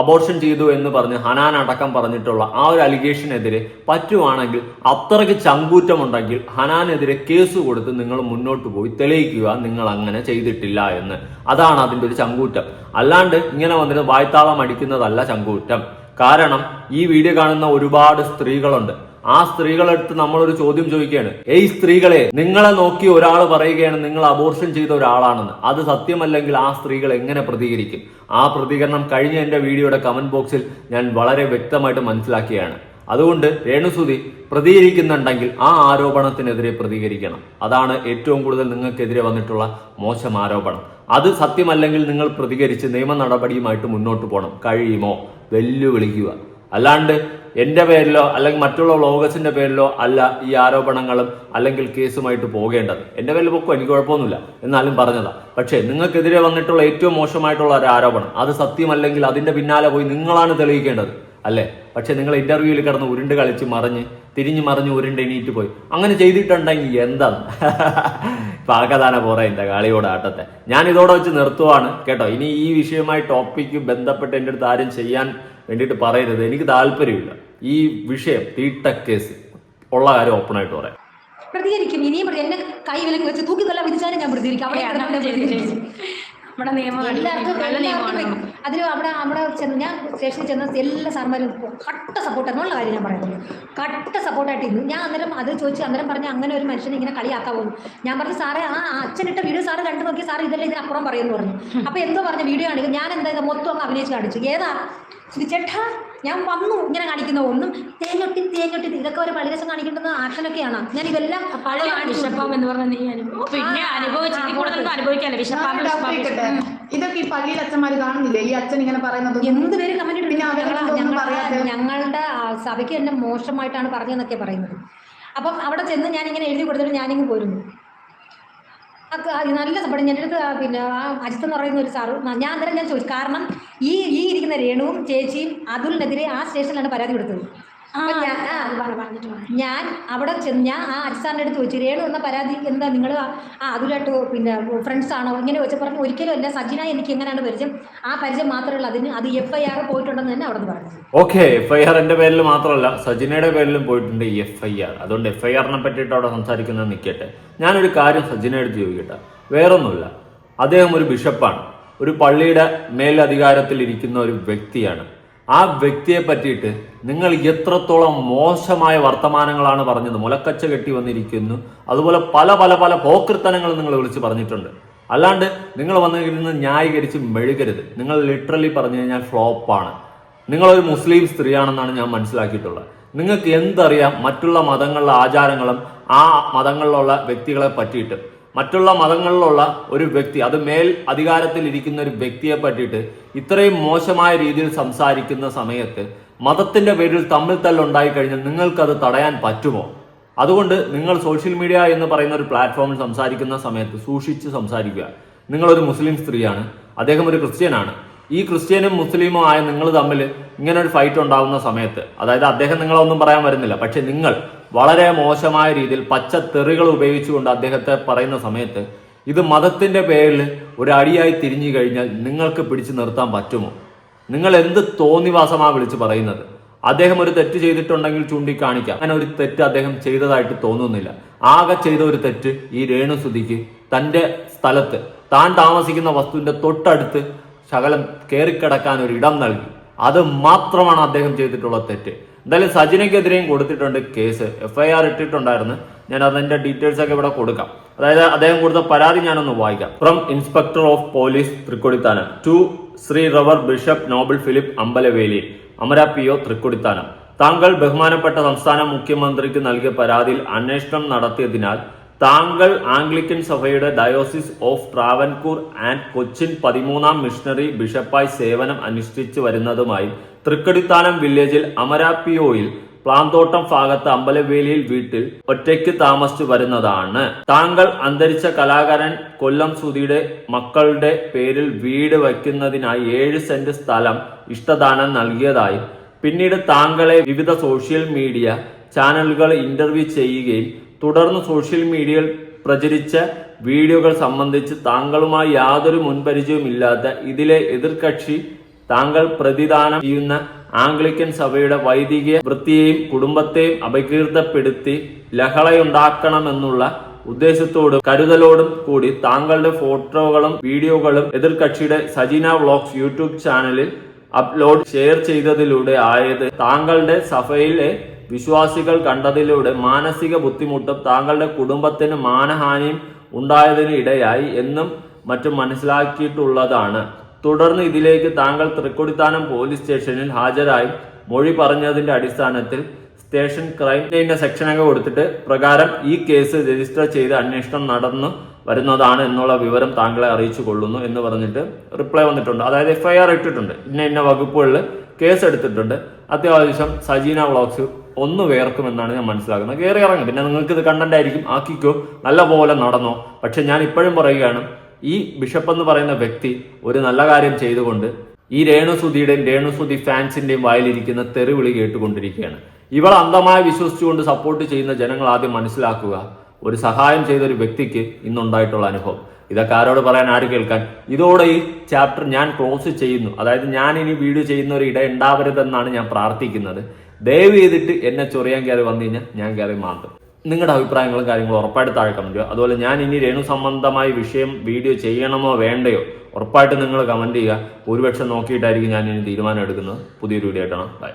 അബോർഷൻ ചെയ്തു എന്ന് പറഞ്ഞ് ഹനാൻ അടക്കം പറഞ്ഞിട്ടുള്ള ആ ഒരു അലിഗേഷനെതിരെ പറ്റുവാണെങ്കിൽ അത്രയ്ക്ക് ചങ്കൂറ്റമുണ്ടെങ്കിൽ ഹനാനെതിരെ കേസ് കൊടുത്ത് നിങ്ങൾ മുന്നോട്ട് പോയി തെളിയിക്കുക നിങ്ങൾ അങ്ങനെ ചെയ്തിട്ടില്ല എന്ന്. അതാണ് അതിന്റെ ഒരു ചങ്കൂറ്റം. അല്ലാണ്ട് ഇങ്ങനെ വന്നിട്ട് വായ്ത്താളം അടിക്കുന്നതല്ല ചങ്കൂറ്റം. കാരണം ഈ വീഡിയോ കാണുന്ന ഒരുപാട് സ്ത്രീകളുണ്ട്. ആ സ്ത്രീകളെടുത്ത് നമ്മളൊരു ചോദ്യം ചോദിക്കുകയാണ്. ഏയ് സ്ത്രീകളെ നിങ്ങളെ നോക്കി ഒരാൾ പറയുകയാണ് നിങ്ങൾ അബോർഷൻ ചെയ്ത ഒരാളാണെന്ന്. അത് സത്യമല്ലെങ്കിൽ ആ സ്ത്രീകൾ എങ്ങനെ പ്രതികരിക്കും? ആ പ്രതികരണം കഴിഞ്ഞ എന്റെ വീഡിയോയുടെ കമന്റ് ബോക്സിൽ ഞാൻ വളരെ വ്യക്തമായിട്ട് മനസ്സിലാക്കിയാണ് അതുകൊണ്ട് രേണുസുതി പ്രതികരിക്കുന്നുണ്ടെങ്കിൽ ആ ആരോപണത്തിനെതിരെ പ്രതികരിക്കണം. അതാണ് ഏറ്റവും കൂടുതൽ നിങ്ങൾക്കെതിരെ വന്നിട്ടുള്ള മോശം ആരോപണം. അത് സത്യമല്ലെങ്കിൽ നിങ്ങൾ പ്രതികരിച്ച് നിയമ നടപടിയുമായിട്ട് മുന്നോട്ട് പോകണം. കഴിയുമോ? വെല്ലുവിളിക്കുക. അല്ലാണ്ട് എന്റെ പേരിലോ അല്ലെങ്കിൽ മറ്റുള്ള വ്ലോഗേഴ്സിന്റെ പേരിലോ അല്ല ഈ ആരോപണങ്ങളും അല്ലെങ്കിൽ കേസുമായിട്ട് പോകേണ്ടത്. എന്റെ പേരിൽ പൊക്കോ എനിക്ക് കുഴപ്പമൊന്നുമില്ല. എന്നാലും പറഞ്ഞതാ. പക്ഷേ നിങ്ങൾക്കെതിരെ വന്നിട്ടുള്ള ഏറ്റവും മോശമായിട്ടുള്ള ഒരു ആരോപണം. അത് സത്യമല്ലെങ്കിൽ അതിന്റെ പിന്നാലെ പോയി നിങ്ങളാണ് തെളിയിക്കേണ്ടത്. അല്ലേ? പക്ഷെ നിങ്ങൾ ഇന്റർവ്യൂവിൽ കിടന്ന് ഉരുണ്ട് കളിച്ച് മറിഞ്ഞ് തിരിഞ്ഞു മറിഞ്ഞ് ഉരുണ്ട് എണീറ്റ് പോയി. അങ്ങനെ ചെയ്തിട്ടുണ്ടെങ്കിൽ എന്താണ്? പാകദാന പോറേ എന്റെ കാളിയോട് ആട്ടത്തെ. ഞാൻ ഇതോടെ വെച്ച് നിർത്തുവാണ്. കേട്ടോ ഇനി ഈ വിഷയമായി ടോപ്പിക്ക് ബന്ധപ്പെട്ട് എന്റെ അടുത്ത് ആരും ചെയ്യാൻ വേണ്ടിയിട്ട് പറയരുത്. എനിക്ക് താല്പര്യമില്ല. ഈ വിഷയം തീട്ട കേസ് ഉള്ള കാര്യം ഓപ്പൺ ആയിട്ട് പറയാം. പ്രതികരിക്കും. ഇനിയും എന്നെ കൈ വിലക്ക് വെച്ച് തൂക്കിക്കൊല്ലാൻ വിധിച്ചാലും ഞാൻ പ്രതികരിക്കും. അവിടെ. നമ്മുടെ നിയമം എല്ലാവർക്കും. അതിന് അവിടെ അവിടെ ചെന്ന് ഞാൻ സ്റ്റേഷനിൽ ചെന്ന എല്ലാ സാർമാരും കട്ട സപ്പോർട്ട് എന്നുള്ള കാര്യം ഞാൻ പറയുന്നത് കട്ട സപ്പോർട്ടായിട്ട് ഇരുന്നു. ഞാൻ അന്നേരം അത് ചോദിച്ചു അന്നേരം പറഞ്ഞ അങ്ങനെ ഒരു മനുഷ്യനെ ഇങ്ങനെ കളിയാക്കാൻ പോകും ഞാൻ പറഞ്ഞു സാറേ ആ അച്ഛനിട്ട വീഡിയോ സാറ് കണ്ടു നോക്കി. സാർ ഇതല്ലേ ഇതിനപ്പുറം പറയുമെന്ന് പറഞ്ഞു. അപ്പോൾ എന്തോ പറഞ്ഞ വീഡിയോ ആണെങ്കിൽ ഞാൻ എന്താ മൊത്തം അങ്ങ് അഭിനയിച്ച് കാണിച്ചു. ഏതാ? ചേട്ടാ ഞാൻ വന്നു ഇങ്ങനെ കാണിക്കുന്ന ഒന്നും തേങ്ങൊട്ടി തേങ്ങൊട്ടി ഇതൊക്കെ ഒരു പലരസം കാണിക്കുന്ന ആക്ഷനൊക്കെയാണ് ഞാൻ ഇതെല്ലാം പഴയ വിഷപ്പം എന്ന് പറഞ്ഞ നീ അനുഭവം പിന്നെ അനുഭവിച്ചു അനുഭവിക്കാല്ലേ ഞാൻ? ഇതൊക്കെ ഈ പള്ളിയിൽ അച്ഛന്മാർ കാണുന്നില്ലേ? ഈ അച്ഛൻ ഇങ്ങനെ പറയുന്നത് എന്ത് പേര് കമന്റ് പിന്നെ അവരെന്തൊന്നും ഞങ്ങളുടെ സഭയ്ക്ക് തന്നെ മോശമായിട്ടാണ് പറഞ്ഞതെന്നൊക്കെ പറയുന്നത്. അപ്പം അവിടെ ചെന്ന് ഞാനിങ്ങനെ എഴുതി കൊടുത്തിട്ട് ഞാനിങ്ങ് പോരുന്നു. നല്ല സപ്പോർട്ട് എന്റെ അടുത്ത് പിന്നെ ആ അജിത്ത് എന്ന് പറയുന്ന ഒരു സാറ് ഞാൻ അന്നേരം ഞാൻ ചോദിച്ചു കാരണം ഈ ഈ ഇരിക്കുന്ന രേണുവും ചേച്ചിയും അതുലിനെതിരെ ആ സ്റ്റേഷനിലാണ് പരാതി കൊടുത്തത്. ഞാൻ അവിടെ ചെന്ന് ഞാൻ ആ അജിസാറിന്റെ അടുത്ത് ചോദിച്ചു രേണു എന്ന പരാതി? എന്താ നിങ്ങൾ ആ അതിലായിട്ട് പിന്നെ ഫ്രണ്ട്സ് ആണോ? ഇങ്ങനെ വെച്ച് പറഞ്ഞു ഒരിക്കലും അല്ല സജിന എനിക്ക് എങ്ങനെയാണ് പരിചയം? ആ പരിചയം മാത്രമേ ഉള്ളൂ. അതിന് അത് എഫ് ഐ ആർ പോയിട്ടുണ്ടെന്ന് തന്നെ അവിടെ നിന്ന് പറഞ്ഞു. ഓക്കെ എഫ് ഐ ആർ എന്റെ പേരിൽ മാത്രമല്ല സജിനയുടെ പേരിലും പോയിട്ടുണ്ട് ഈ എഫ് ഐ ആർ അതുകൊണ്ട് എഫ് ഐ ആറിനെ പറ്റിയിട്ട് അവിടെ സംസാരിക്കുന്നത് നിൽക്കട്ടെ ഞാനൊരു കാര്യം സജിനയുടെ ചോദിക്കട്ടെ. വേറൊന്നുമില്ല അദ്ദേഹം ഒരു ബിഷപ്പാണ്. ഒരു പള്ളിയുടെ മേലധികാരത്തിൽ ഇരിക്കുന്ന ഒരു വ്യക്തിയാണ്. ആ വ്യക്തിയെ പറ്റിയിട്ട് നിങ്ങൾ എത്രത്തോളം മോശമായ വർത്തമാനങ്ങളാണ് പറഞ്ഞത്? മുലക്കച്ച കെട്ടി വന്നിരിക്കുന്നു. അതുപോലെ പല പല പല പോക്കൃത്തനങ്ങൾ നിങ്ങൾ വിളിച്ച് പറഞ്ഞിട്ടുണ്ട്. അല്ലാണ്ട് നിങ്ങൾ വന്നിരുന്ന് ന്യായീകരിച്ച് മെഴുകരുത്. നിങ്ങൾ ലിറ്ററലി പറഞ്ഞു കഴിഞ്ഞാൽ ഫ്ലോപ്പാണ് നിങ്ങളൊരു മുസ്ലിം സ്ത്രീയാണെന്നാണ് ഞാൻ മനസ്സിലാക്കിയിട്ടുള്ളത്. നിങ്ങൾക്ക് എന്തറിയാം? മറ്റുള്ള മതങ്ങളിലെ ആചാരങ്ങളും ആ മതങ്ങളിലുള്ള വ്യക്തികളെ പറ്റിയിട്ട്. മറ്റുള്ള മതങ്ങളിലുള്ള ഒരു വ്യക്തി അത് മേൽ അധികാരത്തിൽ ഇരിക്കുന്ന ഒരു വ്യക്തിയെ പറ്റിയിട്ട് ഇത്രയും മോശമായ രീതിയിൽ സംസാരിക്കുന്ന സമയത്ത് മതത്തിന്റെ പേരിൽ തമ്മിൽ തല്ലുണ്ടായി കഴിഞ്ഞാൽ നിങ്ങൾക്കത് തടയാൻ പറ്റുമോ? അതുകൊണ്ട് നിങ്ങൾ സോഷ്യൽ മീഡിയ എന്ന് പറയുന്ന ഒരു പ്ലാറ്റ്ഫോമിൽ സംസാരിക്കുന്ന സമയത്ത് സൂക്ഷിച്ച് സംസാരിക്കുക. നിങ്ങളൊരു മുസ്ലിം സ്ത്രീയാണ് അദ്ദേഹം ഒരു ക്രിസ്ത്യനാണ്. ഈ ക്രിസ്ത്യനും മുസ്ലിമോ ആയ നിങ്ങൾ തമ്മിൽ ഇങ്ങനെ ഒരു ഫൈറ്റ് ഉണ്ടാകുന്ന സമയത്ത് അതായത് അദ്ദേഹം നിങ്ങളൊന്നും പറയാൻ വരുന്നില്ല പക്ഷെ നിങ്ങൾ വളരെ മോശമായ രീതിയിൽ പച്ച തെറികൾ ഉപയോഗിച്ചുകൊണ്ട് അദ്ദേഹത്തെ പറയുന്ന സമയത്ത് ഇത് മതത്തിന്റെ പേരിൽ ഒരു അടിയായി തിരിഞ്ഞു കഴിഞ്ഞാൽ നിങ്ങൾക്ക് പിടിച്ചു നിർത്താൻ പറ്റുമോ? നിങ്ങൾ എന്ത് തോന്നിവാസമാണ് വിളിച്ച് പറയുന്നത്? അദ്ദേഹം ഒരു തെറ്റ് ചെയ്തിട്ടുണ്ടെങ്കിൽ ചൂണ്ടിക്കാണിക്കാം. അങ്ങനെ ഒരു തെറ്റ് അദ്ദേഹം ചെയ്തതായിട്ട് തോന്നുന്നില്ല. ആകെ ചെയ്ത ഒരു തെറ്റ് ഈ രേണുസുതിക്ക് തന്റെ സ്ഥലത്ത് താൻ താമസിക്കുന്ന വസ്തുവിന്റെ തൊട്ടടുത്ത് ശകലം കയറിക്കിടക്കാൻ ഒരു ഇടം നൽകി. അത് മാത്രമാണ് അദ്ദേഹം ചെയ്തിട്ടുള്ള തെറ്റ്. എന്തായാലും സജിനയ്ക്കെതിരെയും കൊടുത്തിട്ടുണ്ട് കേസ്. എഫ് ഐ ആർ ഇട്ടിട്ടുണ്ടായിരുന്നു. ഞാൻ അതിന്റെ ഡീറ്റെയിൽസ് ഒക്കെ ഇവിടെ കൊടുക്കാം. അതായത് അദ്ദേഹം കൊടുത്ത പരാതി ഞാനൊന്ന് വായിക്കാം. From inspector of police Thrikkodithanam. To Shri rev bishop Noble Philip Ambalaveli. Amara P O Thrikkodithanam. താങ്കൾ ബഹുമാനപ്പെട്ട സംസ്ഥാന മുഖ്യമന്ത്രിക്ക് നൽകിയ പരാതിയിൽ അന്വേഷണം നടത്തിയതിനാൽ താങ്കൾ ആംഗ്ലിക്കൻ സഭയുടെ diocese of Travancore and Cochin പതിമൂന്നാം മിഷണറി ബിഷപ്പായി സേവനം അനുഷ്ഠിച്ചു വരുന്നതുമായി തൃക്കടിത്താനം വില്ലേജിൽ അമരാപ്പിയോയിൽ പ്ലാന്തോട്ടം ഭാഗത്ത് അമ്പലവേലിയിൽ വീട്ടിൽ ഒറ്റയ്ക്ക് താമസിച്ചു വരുന്നതാണ്. താങ്കൾ അന്തരിച്ച കലാകാരൻ കൊല്ലം സുധിയുടെ മക്കളുടെ പേരിൽ വീട് വയ്ക്കുന്നതിനായി ഏഴ് സെന്റ് സ്ഥലം ഇഷ്ടദാനം നൽകിയതായി പിന്നീട് താങ്കളെ വിവിധ സോഷ്യൽ മീഡിയ ചാനലുകൾ ഇന്റർവ്യൂ ചെയ്യുകയും തുടർന്ന് സോഷ്യൽ മീഡിയയിൽ പ്രചരിച്ച വീഡിയോകൾ സംബന്ധിച്ച് താങ്കളുമായി യാതൊരു മുൻപരിചയവുമില്ലാത്ത ഇതിലെ എതിർകക്ഷി താങ്കൾ പ്രതിദാനം ചെയ്യുന്ന ആംഗ്ലിക്കൻ സഭയുടെ വൈദിക വൃത്തിയെയും കുടുംബത്തെയും അപകീർത്തപ്പെടുത്തി ലഹളയുണ്ടാക്കണമെന്നുള്ള ഉദ്ദേശത്തോടും കരുതലോടും കൂടി താങ്കളുടെ ഫോട്ടോകളും വീഡിയോകളും എതിർകക്ഷിയുടെ സജീന വ്ളോഗ്സ് യൂട്യൂബ് ചാനലിൽ അപ്ലോഡ് ഷെയർ ചെയ്തതിലൂടെ ആയത് താങ്കളുടെ സഭയിലെ വിശ്വാസികൾ കണ്ടതിലൂടെ മാനസിക ബുദ്ധിമുട്ടും താങ്കളുടെ കുടുംബത്തിന് മാനഹാനിയും ഉണ്ടായതിന് ഇടയായി എന്നും മറ്റും മനസ്സിലാക്കിയിട്ടുള്ളതാണ്. തുടർന്ന് ഇതിലേക്ക് താങ്കൾ തൃക്കൊടിത്താനം പോലീസ് സ്റ്റേഷനിൽ ഹാജരായി മൊഴി പറഞ്ഞതിന്റെ അടിസ്ഥാനത്തിൽ സ്റ്റേഷൻ ക്രൈം ലൈനിന്റെ സെക്ഷനൊക്കെ കൊടുത്തിട്ട് പ്രകാരം ഈ കേസ് രജിസ്റ്റർ ചെയ്ത് അന്വേഷണം നടന്നു വരുന്നതാണ് എന്നുള്ള വിവരം താങ്കളെ അറിയിച്ചു കൊള്ളുന്നു എന്ന് പറഞ്ഞിട്ട് റിപ്ലൈ വന്നിട്ടുണ്ട്. അതായത് എഫ്ഐആർ ഇട്ടിട്ടുണ്ട്. ഇന്ന ഇന്ന വകുപ്പുകളിൽ കേസ് എടുത്തിട്ടുണ്ട്. അത്യാവശ്യം സജീന വ്ളോഗ്സ് ഒന്ന് വേർക്കുമെന്നാണ് ഞാൻ മനസ്സിലാക്കുന്നത്. കയറി ഇറങ്ങും. പിന്നെ നിങ്ങൾക്ക് ഇത് കണ്ടന്റ് ആയിരിക്കും. ആക്കിക്കോ. നല്ല പോലെ നടന്നോ. പക്ഷെ ഞാൻ ഇപ്പോഴും പറയുകയാണ് ഈ ബിഷപ്പ് എന്ന് പറയുന്ന വ്യക്തി ഒരു നല്ല കാര്യം ചെയ്തുകൊണ്ട് ഈ രേണുസുതിയുടെയും രേണുസുതി ഫാൻസിന്റെയും വായിലിരിക്കുന്ന തെറിവിളി കേട്ടുകൊണ്ടിരിക്കുകയാണ്. ഇവൾ അന്ധമായി വിശ്വസിച്ചുകൊണ്ട് സപ്പോർട്ട് ചെയ്യുന്ന ജനങ്ങൾ ആദ്യം മനസ്സിലാക്കുക ഒരു സഹായം ചെയ്ത ഒരു വ്യക്തിക്ക് ഇന്നുണ്ടായിട്ടുള്ള അനുഭവം. ഇതൊക്കെ ആരോട് പറയാൻ ആര് കേൾക്കാൻ? ഇതോടെ ഈ ചാപ്റ്റർ ഞാൻ ക്ലോസ് ചെയ്യുന്നു. അതായത് ഞാൻ ഇനി വീഡിയോ ചെയ്യുന്ന ഒരു ഇട ഉണ്ടാവരുതെന്നാണ് ഞാൻ പ്രാർത്ഥിക്കുന്നത്. ദയവ് ചെയ്തിട്ട് എന്നെ ചൊറിയാൻ കയറി വന്നു കഴിഞ്ഞാൽ ഞാൻ കയറി മാറ്റും നിങ്ങളുടെ അഭിപ്രായങ്ങളും കാര്യങ്ങളും ഉറപ്പായിട്ട് താഴെ കമന്റ് ചെയ്യുക. അതുപോലെ ഞാൻ ഇനി രേണു സംബന്ധമായ വിഷയം വീഡിയോ ചെയ്യണമോ വേണ്ടയോ ഉറപ്പായിട്ട് നിങ്ങൾ കമന്റ് ചെയ്യുക. ഒരുപക്ഷെ നോക്കിയിട്ടായിരിക്കും ഞാൻ ഇനി തീരുമാനം എടുക്കുന്നത്. പുതിയൊരു വീഡിയോ ആയിട്ടാണ് ബൈ